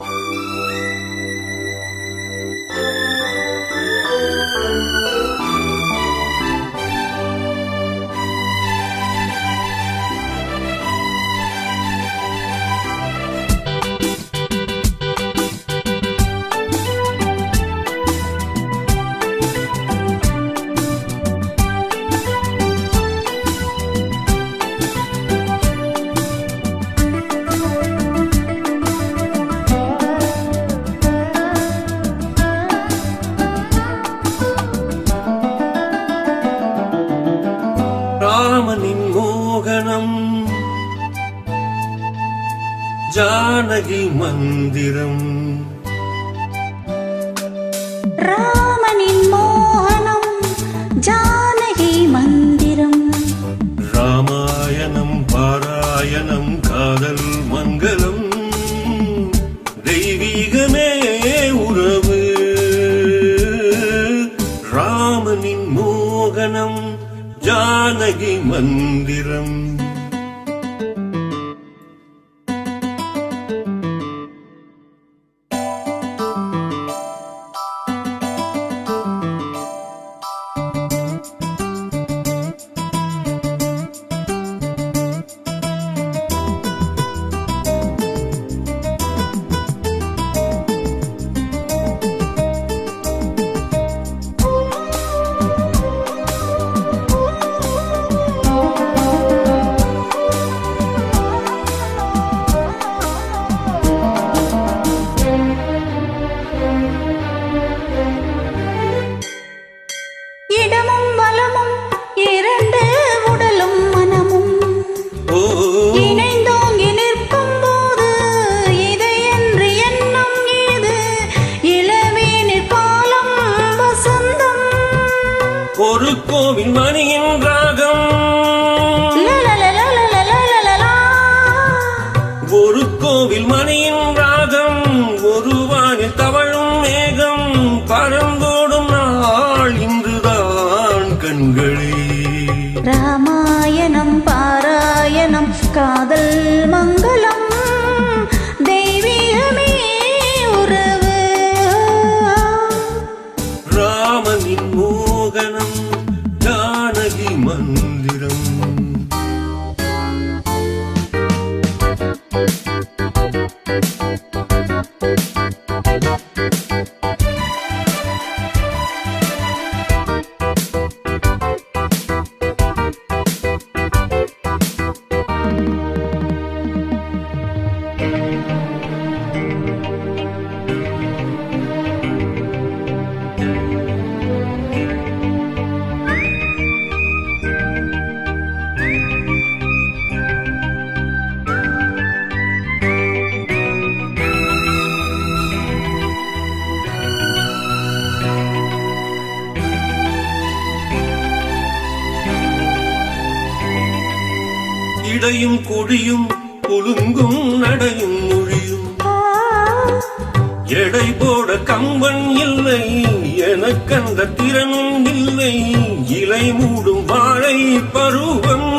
Bye. மோகனம் ஜானகி மந்திரம். ராமனின் மோகனம் ஜானகி மந்திரம். ராமாயணம் பாராயணம் காதல் மங்களம் ஜானகி மந்திரம். திருக்கோவில் மணியின் ராகம். ஒரு கோவில் மணியின் அழகி மந்திரம் இடையும் கொடியும் குலுங்கும் நடையும் மொழியும் எடை போட கம்பன் இல்லை எனக்கந்த திறனும் இல்லை. இலை மூடும் வாழை பருவம்